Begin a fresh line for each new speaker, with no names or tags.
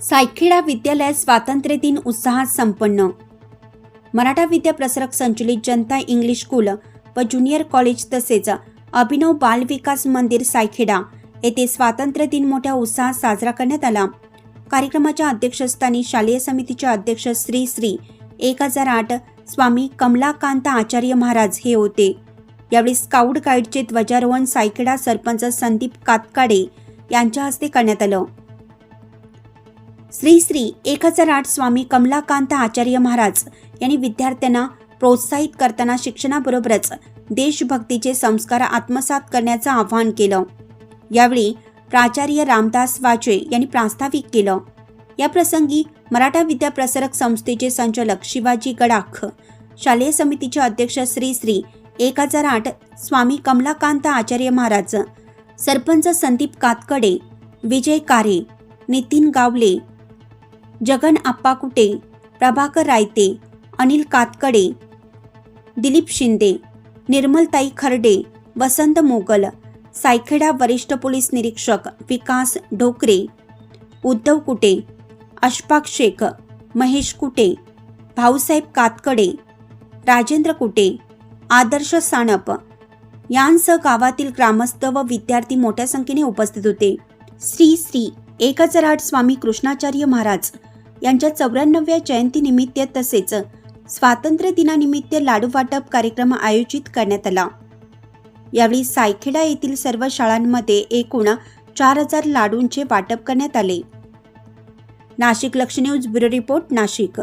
सायखेडा विद्यालयात स्वातंत्र्य दिन उत्साहात संपन्न. मराठा विद्या प्रसारक संचलित जनता इंग्लिश स्कूल व ज्युनियर कॉलेज तसेच अभिनव बाल विकास मंदिर सायखेडा येथे स्वातंत्र्य दिन मोठ्या उत्साहात साजरा करण्यात आला. कार्यक्रमाच्या अध्यक्षस्थानी शालेय समितीचे अध्यक्ष श्री श्री एक हजार आठ स्वामी कमलाकांत आचार्य महाराज हे होते. यावेळी स्काउट गाईडचे ध्वजारोहण सायखेडा सरपंच संदीप कातकाडे यांच्या हस्ते करण्यात आलं. श्री श्री एक हजार आठ स्वामी कमलाकांत आचार्य महाराज यांनी विद्यार्थ्यांना प्रोत्साहित करताना शिक्षणाबरोबरच देशभक्तीचे संस्कार आत्मसात करण्याचं आवाहन केलं. यावेळी प्राचार्य रामदास वाचे यांनी प्रास्ताविक केलं. या प्रसंगी मराठा विद्या प्रसारक संस्थेचे संचालक शिवाजी गडाख शालेय समितीचे अध्यक्ष श्री श्री एक हजार आठ स्वामी कमलाकांत आचार्य महाराज सरपंच संदीप कातकडे विजय कारे नितीन गावले जगन आप्पा कुटे प्रभाकर रायते अनिल कातकडे दिलीप शिंदे निर्मलताई खर्डे वसंत मोगल सायखेडा वरिष्ठ पोलीस निरीक्षक विकास ढोकरे उद्धव कुटे अशफाक शेख महेश कुटे भाऊसाहेब कातकडे राजेंद्र कुटे आदर्श साणप यांसह गावातील ग्रामस्थ व विद्यार्थी मोठ्या संख्येने उपस्थित होते. श्री श्री एक हजार आठ स्वामी कृष्णाचार्य महाराज यांच्या चौऱ्याण्णव्या जयंतीनिमित्त तसेच स्वातंत्र्य दिनानिमित्त लाडू वाटप कार्यक्रम आयोजित करण्यात आला. यावेळी सायखेडा येथील सर्व शाळांमध्ये एकूण चार हजार लाडूंचे वाटप करण्यात आले. नाशिक लक्ष न्यूज ब्युरो रिपोर्ट नाशिक.